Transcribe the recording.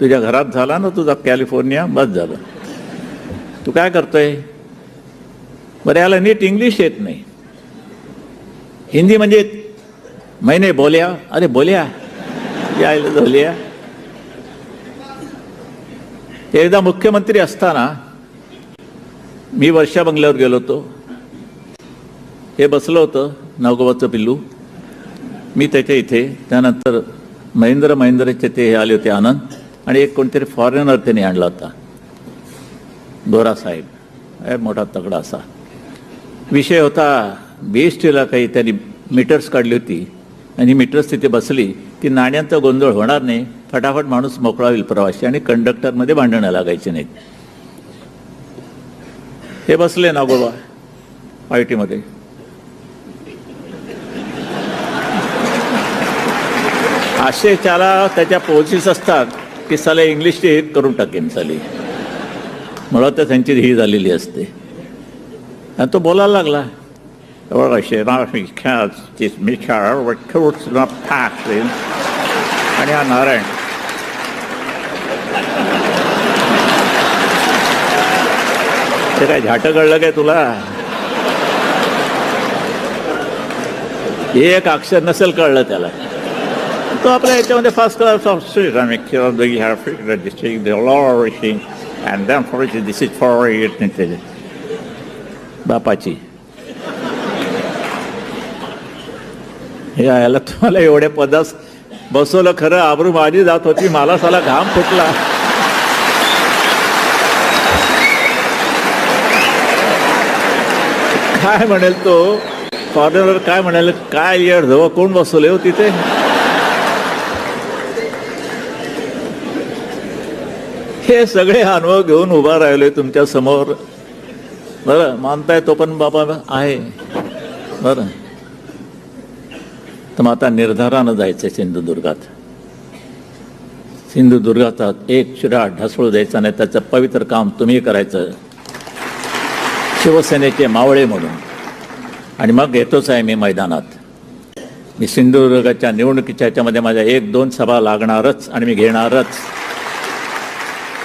तुझ्या घरात झाला ना तुझा कॅलिफोर्निया बस झालं. तू काय करतोय? बरं याला नीट इंग्लिश येत नाही. हिंदी म्हणजे महिने बोल्या. अरे बोल्या. यायला बोल्या. एकदा मुख्यमंत्री असताना मी वर्षा बंगल्यावर गेलो होतो. हे बसलं होतं नागोबाचं पिल्लू. मी त्याच्या इथे त्यानंतर महेंद्र महेंद्रचे ते हे आले होते आनंद. आणि एक कोणतरी फॉरेनर त्यांनी आणला होता. दोरा साहेब. मोठा तगडा असा. विषय होता बी एस टीला काही त्यांनी मीटर्स काढली होती. आणि मीटर्स तिथे बसली की नाण्यांचा गोंधळ होणार नाही. फटाफट माणूस मोकळा होईल प्रवासी आणि कंडक्टरमध्ये भांडणं लागायची नाहीत. हे बसले ना गोबा आय टीमध्ये असे त्याला त्याच्या पोचीस असतात. की साला इंग्लिश ते करून टाकेन साली. मुळात तर त्यांची ही झालेली असते. आणि तो बोलायला लागला. आणि हा नारायण. ते काय झाट कळलं काय तुला? एक अक्षर नसेल कळलं त्याला. तो आपल्या याच्यामध्ये फर्स्ट क्लास ऑफ स्ट्रीट आम्ही खेळत ह्या district law and damn for this is for it बापाची हे याला तुम्हाला एवढे पदास बसवलं खरं आबरू माझी जात होती मला साला घाम फुटला काय म्हणेल तो फॉरेनर काय म्हणाल काय येड जवळ कोण बसवले हो तिथे हे सगळे अनुभव घेऊन उभा राहिलोय तुमच्यासमोर. बरं मानताय तो पण बाबा आहे. बरं. तर मग आता निर्धारानं जायचं सिंधुदुर्गात. सिंधुदुर्गाचा एक शिरा ढासळू द्यायचा नाही त्याचं पवित्र काम तुम्ही करायचं. शिवसेनेचे मावळे म्हणून. आणि मग येतोच आहे मी मैदानात. मी सिंधुदुर्गाच्या निवडणुकीच्या ह्याच्यामध्ये माझ्या एक दोन सभा लागणारच आणि मी घेणारच.